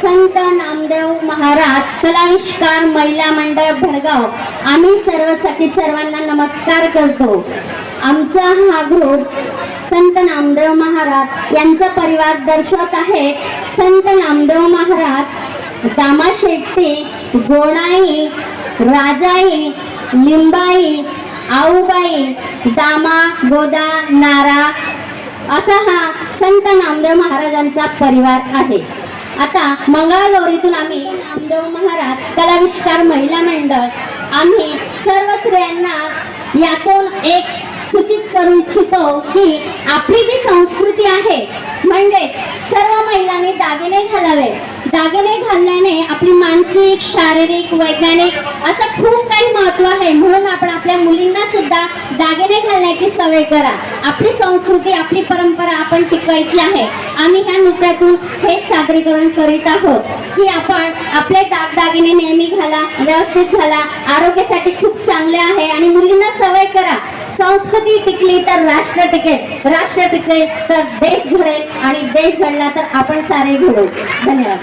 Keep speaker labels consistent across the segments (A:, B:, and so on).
A: संत नामदेव महाराज कलाविष्कार महिला मंडळ भडगाव. आम्ही सर्वसाठी सर्वांना नमस्कार करतो. आमचा हा ग्रुप संत नामदेव महाराज यांचा परिवार दर्शवत आहे. संत नामदेव महाराज दामा शेट्टी गोणाई राजाई लिंबाई आऊबाई दामा गोदा नारा असा हा संत नामदेव महाराजांचा परिवार आहे. आता मंगळागौरीतून आम्ही नामदेव महाराज कलाविष्कार महिला मंडळ आम्ही सर्व स्त्रियांना यातून एक सूचित करू इच्छितो की आपली जी संस्कृती आहे म्हणजेच सर्व महिलांनी दागिने घालावे. दागिने घालल्याने आपली मानसिक शारीरिक वैज्ञानिक असं खूप काही महत्त्व आहे. म्हणून आपण आपल्या मुलींना सुद्धा दागिने घालण्याची सवय करा. आपली संस्कृती आपली परंपरा आपण टिकवायची आहे. आम्ही ह्या नृत्यातून हे सादरीकरण करीत आहोत की आपण आपले दागदागिने नेहमी घाला व्यवस्थित घाला. आरोग्यासाठी खूप चांगले आहे आणि मुलींना सवय करा. संस्कृती टिकली तर राष्ट्र टिकेल. राष्ट्र टिकेल तर देश घडेल आणि देश घडला तर आपण सारे घडू. धन्यवाद.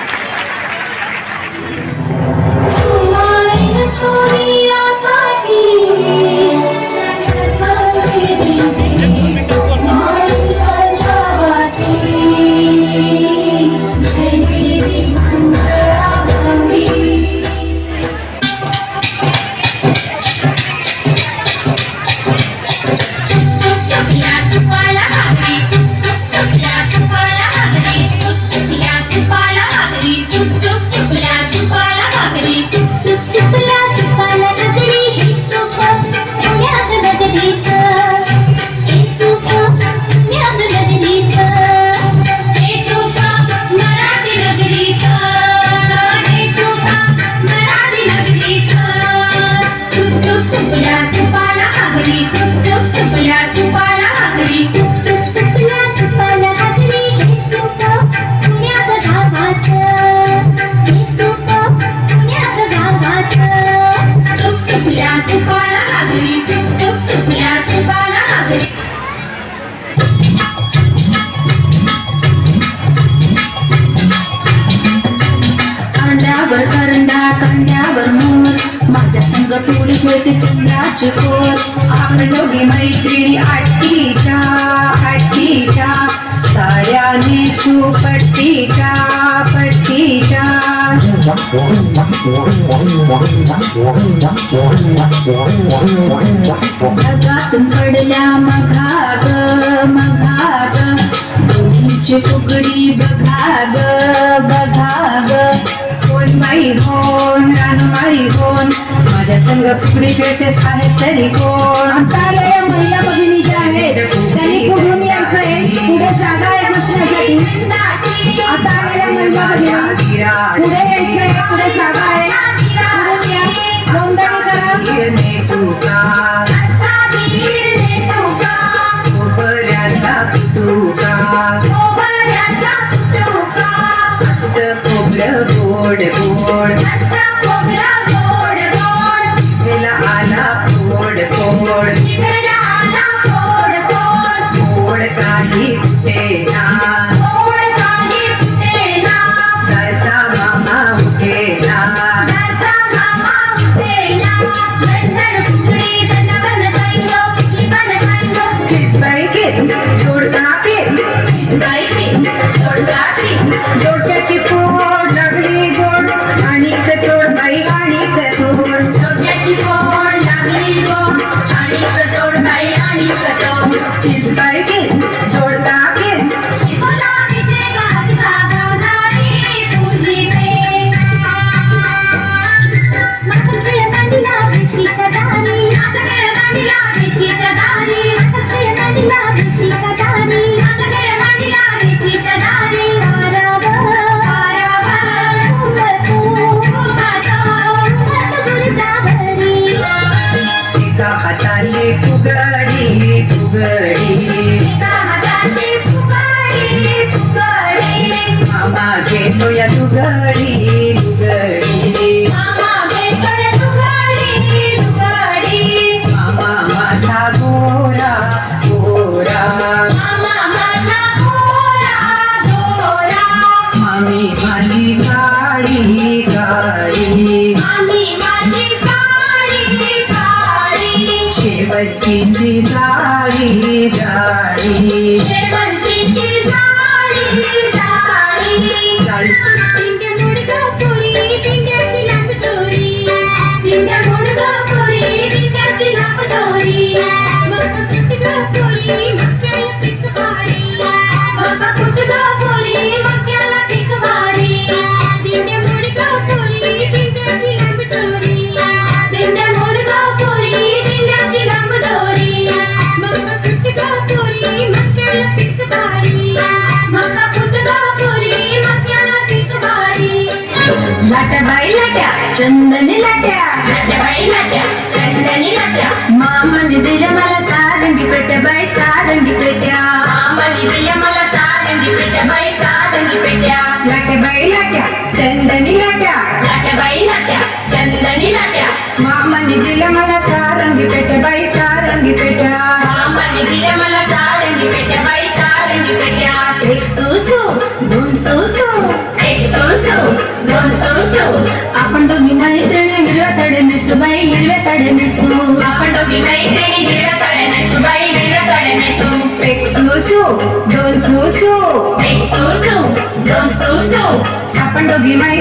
B: टोळी खेळते चंद्राची कोर आपण दोघी मैत्रिणी आठीच्या आठीच्या साड्याने नेसू पट्टीच्या पट्टीच्या. ढगातून पडल्या मघाग मघाग. दोघींची फुगडी बघाग बघाग. कोण माई होन रानमाई होन. माझ्या संग फुगडी खेळते साहेब कोण? आता आलेल्या महिला भगिनी ज्या आहेत. त्यांनी पुढून यायचंय? पुढे जागा आहे बसण्यासाठी? आता आलेल्या महिला भगिनी पुढे यायचंय? पुढे जागा आहे? पुढून या? नोंदणी करा. गोड गोड.
C: లటబై లట చందని లట. లటబై లట చందని లట. మామని దిలమల సారంగి పెట్టబై సారంగి పెట్ట. మామని దిలమల సారంగి పెట్టబై సారంగి పెట్ట లటబై లట చందని లట లటబై లట చందని లట సడని సుబై నిల్వ సడని సు అప్పటి బిగై తేని నిల్వ సడని సుబై నిల్వ సడని సు టేక్ సూసు డోన్ సూసు టేక్ సూసు డోన్ సూసు అప్పటి బిగై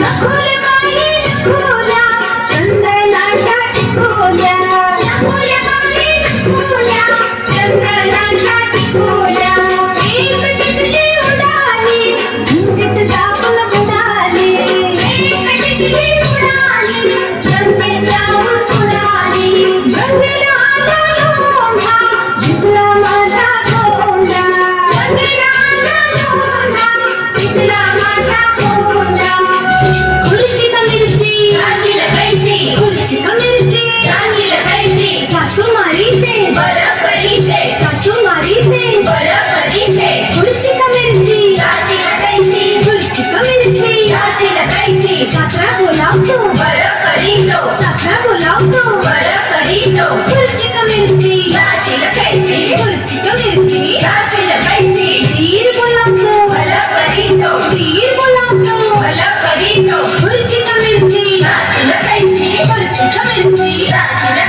C: నకుల mentira, mentira.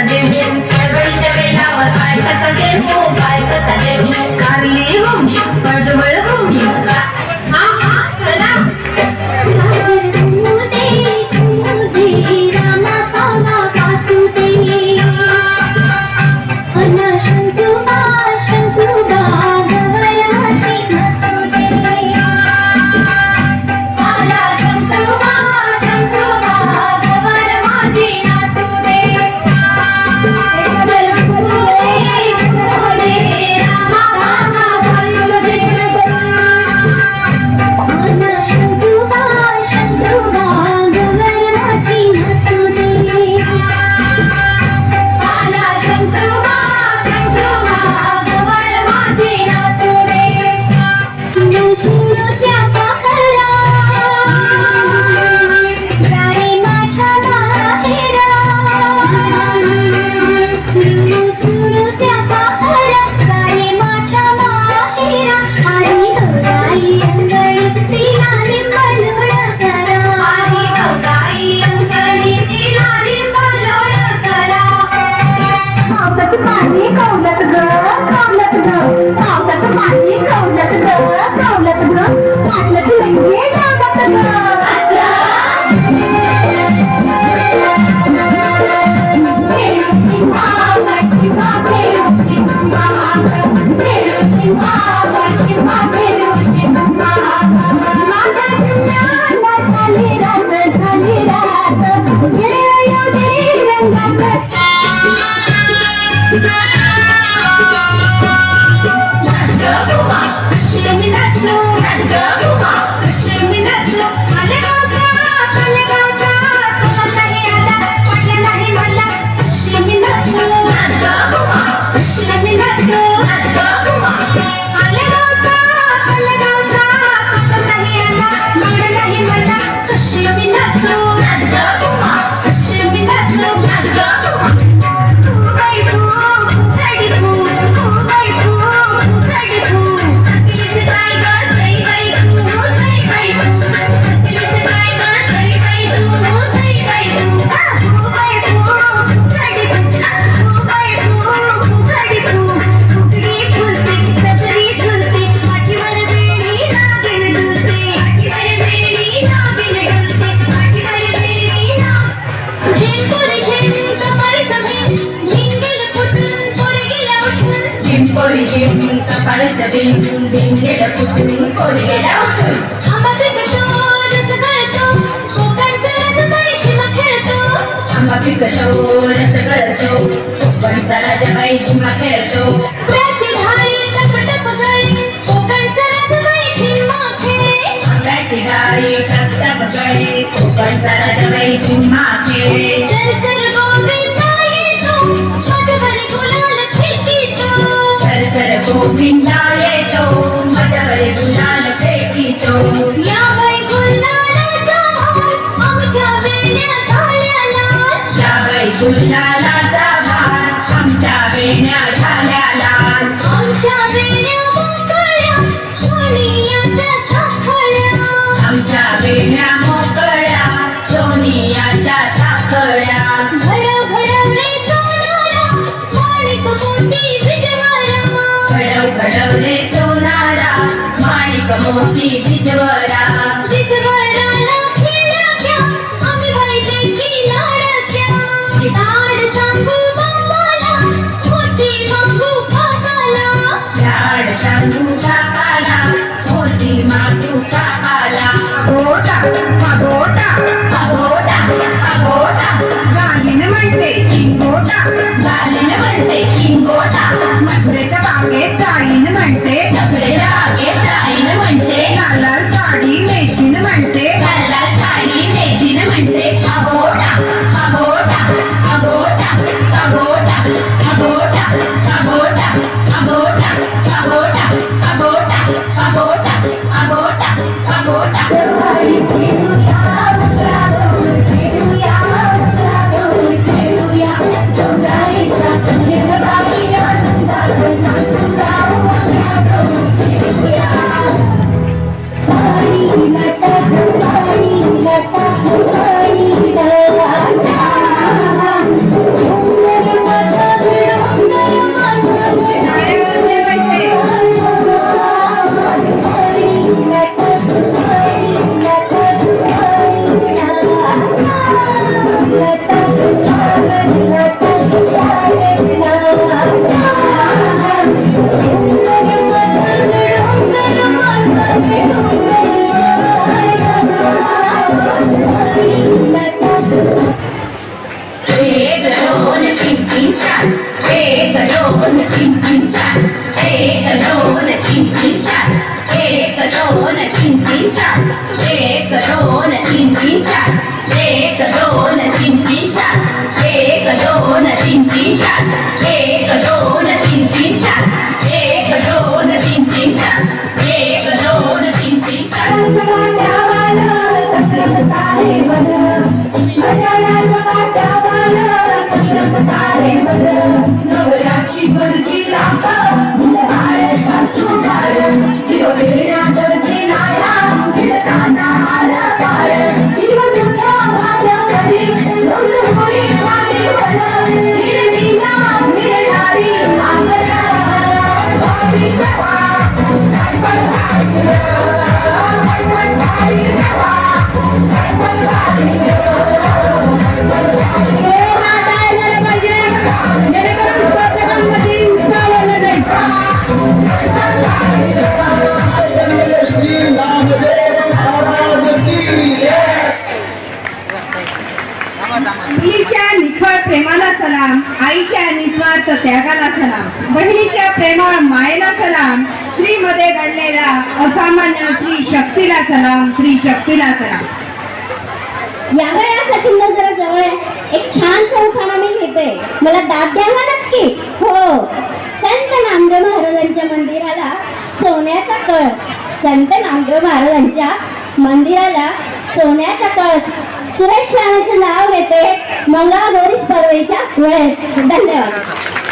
C: sedimentos.
B: बिंगेड बिंगेड उठून कोडगेला उठून
C: आंबाचे कशोर सगळतो कोकणचा राजा बाई झिमा खेळतो
B: आंबाचे कशोर सगळतो कोकणचा राजा बाई झिमा खेळतो
C: त्याची ढाई टप टप गळी कोकणचा राजा बाई झिमा खेळे
B: आंब्याची ढाई टप टप गळी कोकणचा
C: राजा बाई झिमा खेळे सर
B: सर गोविंदा येतो मधुबन गुलाल
D: खेळती तो सर
E: सर गोविंदा येतो Thank you. निस्वार्थ त्यागाला सलाम. बहिणीच्या प्रेमळ मायेला सलाम. स्त्रीमध्ये घडलेल्या असामान्य स्त्री शक्तीला सलाम स्त्री शक्तीला सलाम.
C: या वेळासाठी जरा जवळ एक छान चौखाना मी घेते मला दाद द्यावा नक्की? हो. संत नामदेव महाराजांच्या मंदिराला सोन्याचा कळस. संत नामदेव महाराजांच्या मंदिराला सोन्याचा कळस. सुरेश राणाचं नाव घेते मंगळागौरी स्पर्धेच्या वेळेस. धन्यवाद.